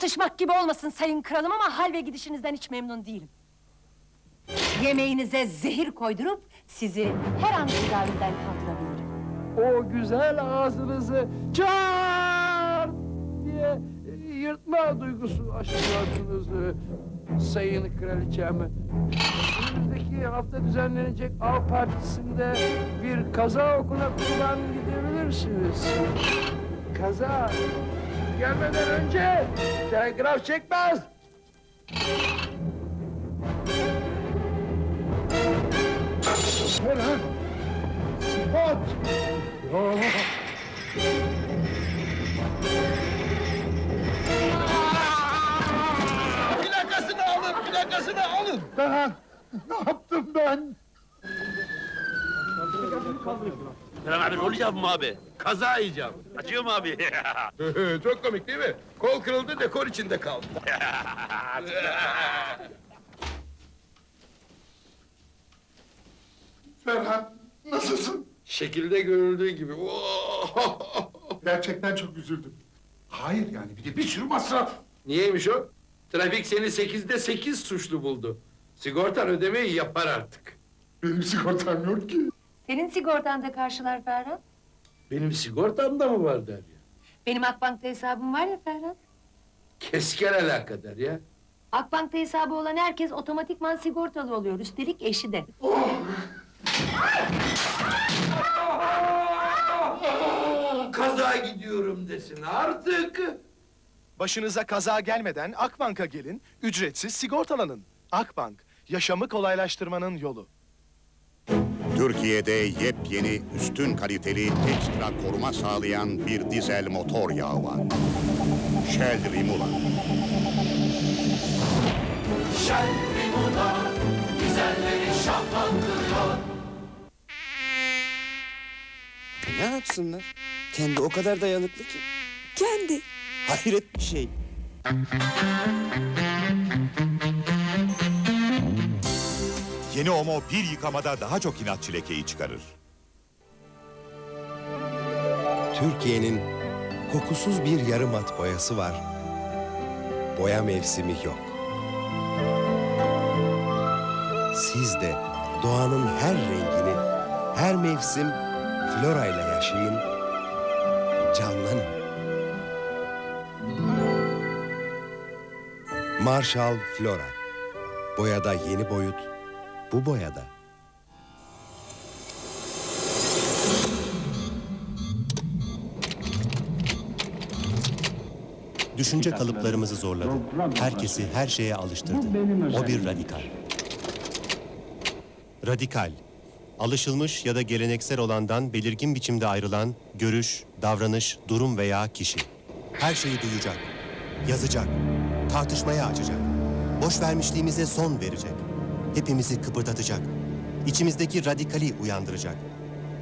Atışmak gibi olmasın sayın kralım ama hal ve gidişinizden hiç memnun değilim. Yemeğinize zehir koydurup sizi her an tedaviden kaldırabilirim. O güzel ağzınızı çar diye yırtma duygusu aşılıyorsunuz e, sayın kraliçem. Önümüzdeki hafta düzenlenecek av partisinde bir kaza okuna kurban gidebilirsiniz. Kaza gelmeden önce telgraf çekmez. Ne lan? Spot! Plakasını alın, plakasını alın. Ben ne yaptım ben? Kerem abi rol yapma abi. Kaza yiyeceğim. Acıyor mu abi? Çok komik değil mi? Kol kırıldı, dekor içinde kaldı. Ferhan, nasılsın? Şekilde görüldüğü gibi. Gerçekten çok üzüldüm. Hayır yani bir de bir sürü masraf. Niyeymiş o? Trafik seni sekizde sekiz suçlu buldu. Sigortan ödemeyi yapar artık. Benim sigortam yok ki. Senin sigortan da karşılar Ferhat. Benim sigortam da mı var Derya? Benim Akbank'ta hesabım var ya Ferhat. Kesken alakadar ya. Akbank'ta hesabı olan herkes otomatikman sigortalı oluyor. Üstelik eşi de. Kaza gidiyorum desin artık. Başınıza kaza gelmeden Akbank'a gelin, ücretsiz sigortalanın. Akbank, yaşamı kolaylaştırmanın yolu. Türkiye'de yepyeni, üstün kaliteli, ekstra koruma sağlayan bir dizel motor yağı var. Shell Rimula. Ne yapsınlar? Kendi o kadar dayanıklı ki. Kendi. Hayret bir şey. Yeni Omo bir yıkamada daha çok inatçı lekeyi çıkarır. Türkiye'nin kokusuz bir yarım at boyası var. Boya mevsimi yok. Siz de doğanın her rengini, her mevsim Flora ile yaşayın, canlanın. Marshall Flora. Boyada yeni boyut, bu boyada. Düşünce kalıplarımızı zorladı. Herkesi her şeye alıştırdı. O bir radikal. Radikal, alışılmış ya da geleneksel olandan belirgin biçimde ayrılan görüş, davranış, durum veya kişi. Her şeyi duyacak, yazacak, tartışmaya açacak. Boş vermişliğimize son verecek. Hepimizi kıpırdatacak. İçimizdeki radikali uyandıracak.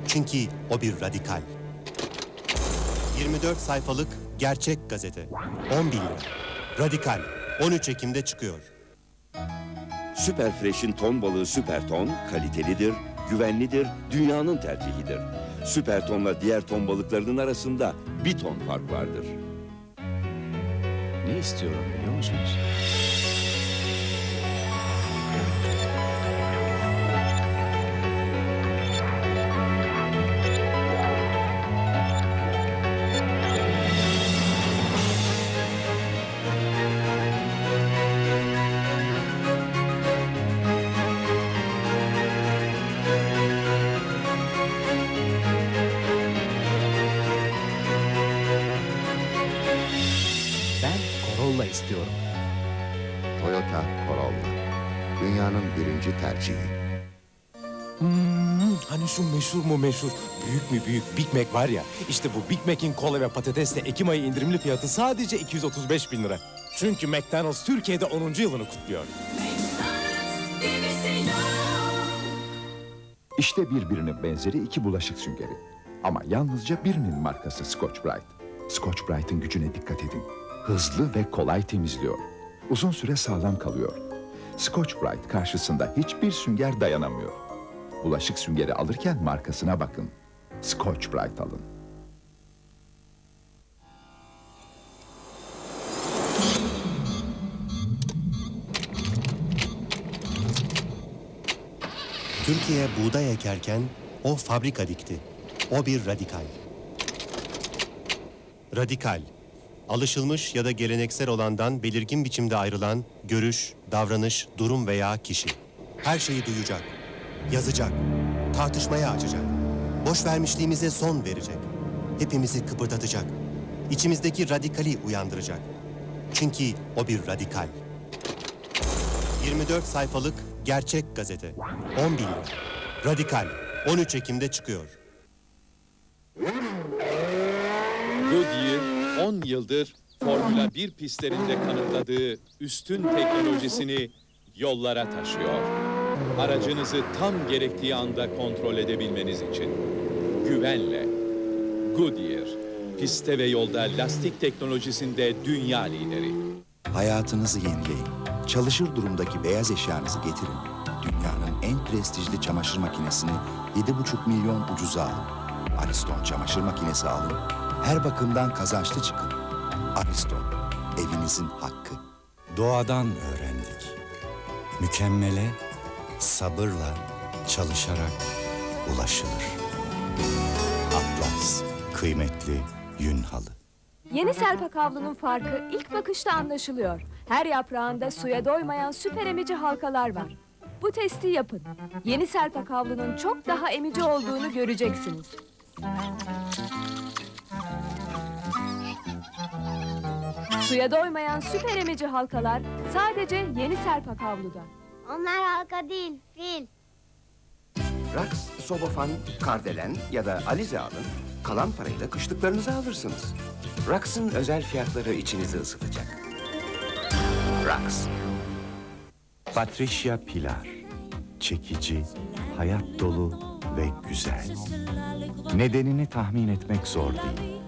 Çünkü o bir radikal. 24 sayfalık gerçek gazete. 10 bin lira. Radikal. 13 Ekim'de çıkıyor. Süper Fresh'in ton balığı Süper Ton kalitelidir, güvenlidir, dünyanın tercihidir. Süper Ton'la diğer ton balıklarının arasında bir ton fark vardır. Ne istiyorum biliyor musunuz? Dünyanın birinci tercihi. Hmm, hani şu meşhur mu meşhur, büyük mü büyük Big Mac var ya. İşte bu Big Mac'in kola ve patatesle Ekim ayı indirimli fiyatı sadece 235 bin lira. Çünkü McDonald's Türkiye'de 10. yılını kutluyor. İşte birbirinin benzeri iki bulaşık süngeri. Ama yalnızca birinin markası Scotch Brite. Scotch Brite'ın gücüne dikkat edin. Hızlı ve kolay temizliyor. Uzun süre sağlam kalıyor. Scotch-Brite karşısında hiçbir sünger dayanamıyor. Bulaşık süngeri alırken markasına bakın. Scotch-Brite alın. Türkiye buğday ekerken o fabrika dikti. O bir radikal. Radikal Alışılmış ya da geleneksel olandan belirgin biçimde ayrılan görüş, davranış, durum veya kişi. Her şeyi duyacak, yazacak, tartışmaya açacak. Boş vermişliğimize son verecek. Hepimizi kıpırdatacak. İçimizdeki radikali uyandıracak. Çünkü o bir radikal. 24 sayfalık gerçek gazete. 10 bin. Radikal. 13 Ekim'de çıkıyor. Goodyear 10 yıldır Formula 1 pistlerinde kanıtladığı üstün teknolojisini yollara taşıyor. Aracınızı tam gerektiği anda kontrol edebilmeniz için. Güvenle. Goodyear, pistte ve yolda lastik teknolojisinde dünya lideri. Hayatınızı yenileyin. Çalışır durumdaki beyaz eşyanızı getirin. Dünyanın en prestijli çamaşır makinesini 7,5 milyon ucuza alın. Ariston çamaşır makinesi alın. Her bakımdan kazançlı çıkın. Ariston, evinizin hakkı. Doğadan öğrendik. Mükemmele sabırla çalışarak ulaşılır. Atlas, kıymetli yün halı. Yeni Selpak havlunun farkı ilk bakışta anlaşılıyor. Her yaprağında suya doymayan süper emici halkalar var. Bu testi yapın. Yeni Selpak havlunun çok daha emici olduğunu göreceksiniz. Suya doymayan süper emici halkalar sadece Yeni Selpak havluda. Onlar halka değil, fil. Rax, Sobofan, Kardelen ya da Alize alın. Kalan parayla kışlıklarınızı alırsınız. Rax'ın özel fiyatları içinizi ısıtacak. Rax. Patricia Pilar. Çekici, hayat dolu ve güzel. Nedenini tahmin etmek zor değil.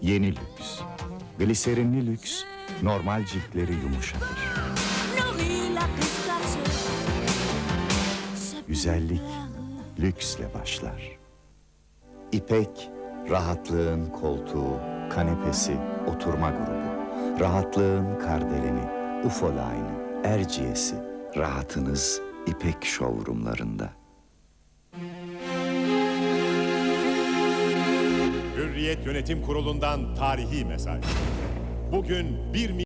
Yeni lüks. Gliserinli lüks, normal ciltleri yumuşatır. Güzellik lüksle başlar. İpek, rahatlığın koltuğu, kanepesi, oturma grubu. Rahatlığın kardeleni, ufoline, erciyesi. Rahatınız İpek showroomlarında. Hürriyet Yönetim Kurulu'ndan tarihi mesaj. Bugün 1